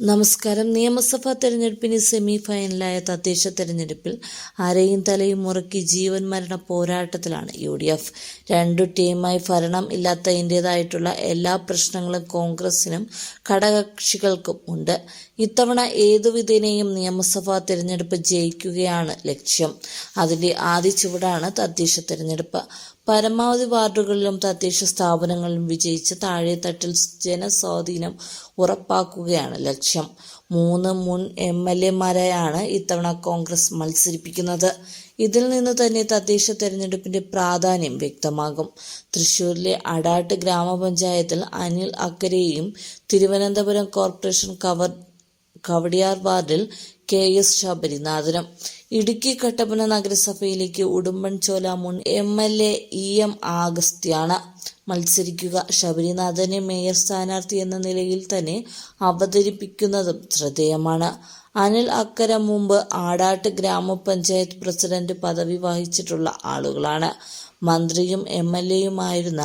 നമസ്കാരം. നിയമസഭാ തെരഞ്ഞെടുപ്പിന് സെമി ഫൈനലായ തദ്ദേശ തെരഞ്ഞെടുപ്പിൽ അരയും തലയും മുറക്കി ജീവൻ മരണ പോരാട്ടത്തിലാണ് യു ഡി എഫ്. രണ്ടു ടീമായി ഭരണം ഇല്ലാത്തതിന്റെതായിട്ടുള്ള എല്ലാ പ്രശ്നങ്ങളും കോൺഗ്രസിനും ഘടകകക്ഷികൾക്കും ഉണ്ട്. ഇത്തവണ ഏതുവിധേനയും നിയമസഭാ തെരഞ്ഞെടുപ്പ് ജയിക്കുകയാണ് ലക്ഷ്യം. അതിന്റെ ആദ്യ ചുവടാണ് തദ്ദേശ തെരഞ്ഞെടുപ്പ്. പരമാവധി വാർഡുകളിലും തദ്ദേശ സ്ഥാപനങ്ങളിലും വിജയിച്ച് താഴെത്തട്ടിൽ ജനസ്വാധീനം ഉറപ്പാക്കുകയാണ് ലക്ഷ്യം. മൂന്ന് മുൻ എം എൽ എമാരെയാണ് ഇത്തവണ കോൺഗ്രസ് മത്സരിപ്പിക്കുന്നത്. ഇതിൽ നിന്ന് തന്നെ തദ്ദേശ തെരഞ്ഞെടുപ്പിന്റെ പ്രാധാന്യം വ്യക്തമാകും. തൃശൂരിലെ അടാട്ട് ഗ്രാമപഞ്ചായത്തിൽ അനിൽ അക്കരെയും തിരുവനന്തപുരം കോർപ്പറേഷൻ കവർ കവടിയാർ വാർഡിൽ കെ എസ് ശബരിനാഥനും ഇടുക്കി കട്ടപ്പന നഗരസഭയിലേക്ക് ഉടുമ്പൻചോല മുൻ M L A E M ആഗസ്ത്യാണ് മത്സരിക്കുക. ശബരിനാഥനെ മേയർ സ്ഥാനാർത്ഥി എന്ന നിലയിൽ തന്നെ അവതരിപ്പിക്കുന്നതും ശ്രദ്ധേയമാണ്. അനിൽ അക്കര മുമ്പ് ആടാട്ട് ഗ്രാമപഞ്ചായത്ത് പ്രസിഡന്റ് പദവി വഹിച്ചിട്ടുള്ള ആളുകളാണ്. മന്ത്രിയും എം എൽ എയുമായിരുന്ന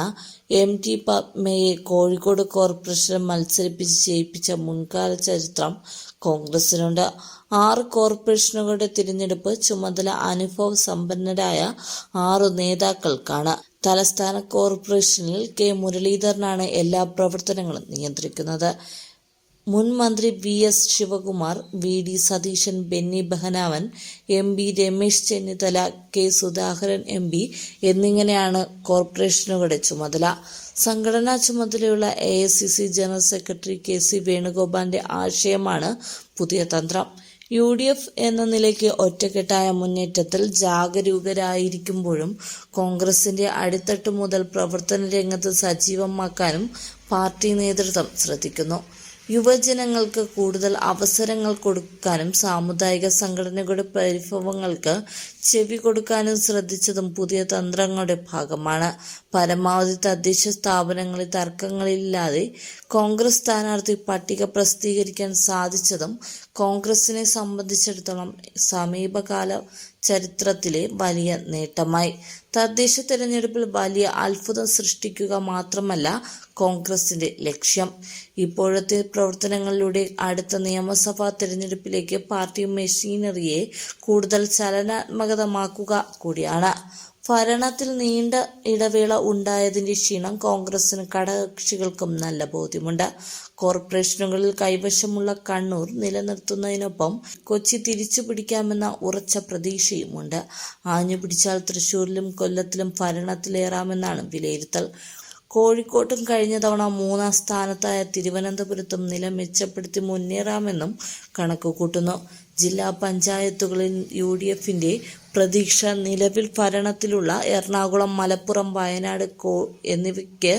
എം ടി പത്മയെ കോഴിക്കോട് കോർപ്പറേഷൻ മത്സരിപ്പിച്ച് ജയിപ്പിച്ച മുൻകാല ചരിത്രം കോൺഗ്രസിനുണ്ട്. ആറ് കോർപ്പറേഷനുകളുടെ തിരഞ്ഞെടുപ്പ് ചുമതല അനുഭവ സമ്പന്നരായ ആറു നേതാക്കൾക്കാണ്. തലസ്ഥാന കോർപ്പറേഷനിൽ കെ മുരളീധരനാണ് എല്ലാ പ്രവർത്തനങ്ങളും നിയന്ത്രിക്കുന്നത്. മുൻ മന്ത്രി V S Sivakumar V D Satheesan Benny Behanan M P Ramesh Chennithala K Sudhakaran M P എന്നിങ്ങനെയാണ് കോർപ്പറേഷനുകളുടെ ചുമതല. സംഘടനാ ചുമതലയുള്ള A I C C general secretary K C വേണുഗോപാലിന്റെ ആശയമാണ് പുതിയ തന്ത്രം. യു ഡി എഫ് എന്ന നിലയ്ക്ക് ഒറ്റക്കെട്ടായ മുന്നേറ്റത്തിൽ ജാഗരൂകരായിരിക്കുമ്പോഴും കോൺഗ്രസിന്റെ അടിത്തട്ട് മുതൽ പ്രവർത്തന രംഗത്ത് സജീവമാക്കാനും പാർട്ടി നേതൃത്വം ശ്രദ്ധിക്കുന്നു. യുവജനങ്ങൾക്ക് കൂടുതൽ അവസരങ്ങൾ കൊടുക്കാനും സാമുദായിക സംഘടനകളുടെ പരിഭവങ്ങൾക്ക് ചെവി കൊടുക്കാനും ശ്രദ്ധിച്ചതും പുതിയ തന്ത്രങ്ങളുടെ ഭാഗമാണ്. പരമാവധി തദ്ദേശ സ്ഥാപനങ്ങളിൽ തർക്കങ്ങളില്ലാതെ കോൺഗ്രസ് സ്ഥാനാർത്ഥി പട്ടിക പ്രസിദ്ധീകരിക്കാൻ സാധിച്ചതും കോൺഗ്രസിനെ സംബന്ധിച്ചിടത്തോളം സമീപകാല ചരിത്രത്തിലെ വലിയ നേട്ടമായി. തദ്ദേശ തെരഞ്ഞെടുപ്പിൽ വലിയ അത്ഭുതം സൃഷ്ടിക്കുക മാത്രമല്ല കോൺഗ്രസിന്റെ ലക്ഷ്യം. ഇപ്പോഴത്തെ പ്രവർത്തനങ്ങളിലൂടെ അടുത്ത നിയമസഭാ തെരഞ്ഞെടുപ്പിലേക്ക് പാർട്ടി മെഷീനറിയെ കൂടുതൽ ചലനാത്മകതമാക്കുക കൂടിയാണ്. ഭരണത്തിൽ നീണ്ട ഇടവേള ഉണ്ടായതിന്റെ ക്ഷീണം കോൺഗ്രസിനും ഘടകകക്ഷികൾക്കും നല്ല ബോധ്യമുണ്ട്. കോർപ്പറേഷനുകളിൽ കൈവശമുള്ള കണ്ണൂർ നിലനിർത്തുന്നതിനൊപ്പം കൊച്ചി തിരിച്ചു പിടിക്കാമെന്ന ഉറച്ച പ്രതീക്ഷയുമുണ്ട്. ആഞ്ഞു പിടിച്ചാൽ തൃശൂരിലും കൊല്ലത്തിലും ഭരണത്തിലേറാമെന്നാണ് വിലയിരുത്തൽ. കോഴിക്കോട്ടും കഴിഞ്ഞ തവണ മൂന്നാം സ്ഥാനത്തായ തിരുവനന്തപുരത്തും നില മെച്ചപ്പെടുത്തി മുന്നേറാമെന്നും കണക്കുകൂട്ടുന്നു. ജില്ലാ പഞ്ചായത്തുകളിൽ യു ഡി എഫിന്റെ പ്രതീക്ഷ നിലവിൽ ഭരണത്തിലുള്ള എറണാകുളം മലപ്പുറം വയനാട് കോ എന്നിവയ്ക്ക്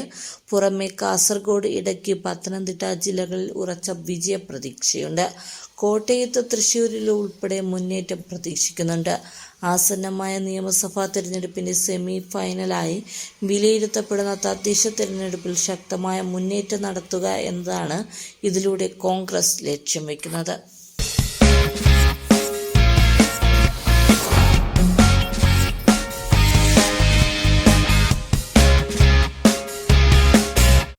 പുറമെ കാസർഗോഡ് ഇടയ്ക്ക് പത്തനംതിട്ട ജില്ലകളിൽ ഉറച്ച വിജയ പ്രതീക്ഷയുണ്ട്. കോട്ടയത്ത് തൃശ്ശൂരിൽ ഉൾപ്പെടെ മുന്നേറ്റം പ്രതീക്ഷിക്കുന്നുണ്ട്. ആസന്നമായ നിയമസഭാ തിരഞ്ഞെടുപ്പിന്റെ സെമി ഫൈനലായി വിലയിരുത്തപ്പെടുന്ന തദ്ദേശ തിരഞ്ഞെടുപ്പിൽ ശക്തമായ മുന്നേറ്റം നടത്തുക എന്നതാണ് ഇതിലൂടെ കോൺഗ്രസ് ലക്ഷ്യം വയ്ക്കുന്നത്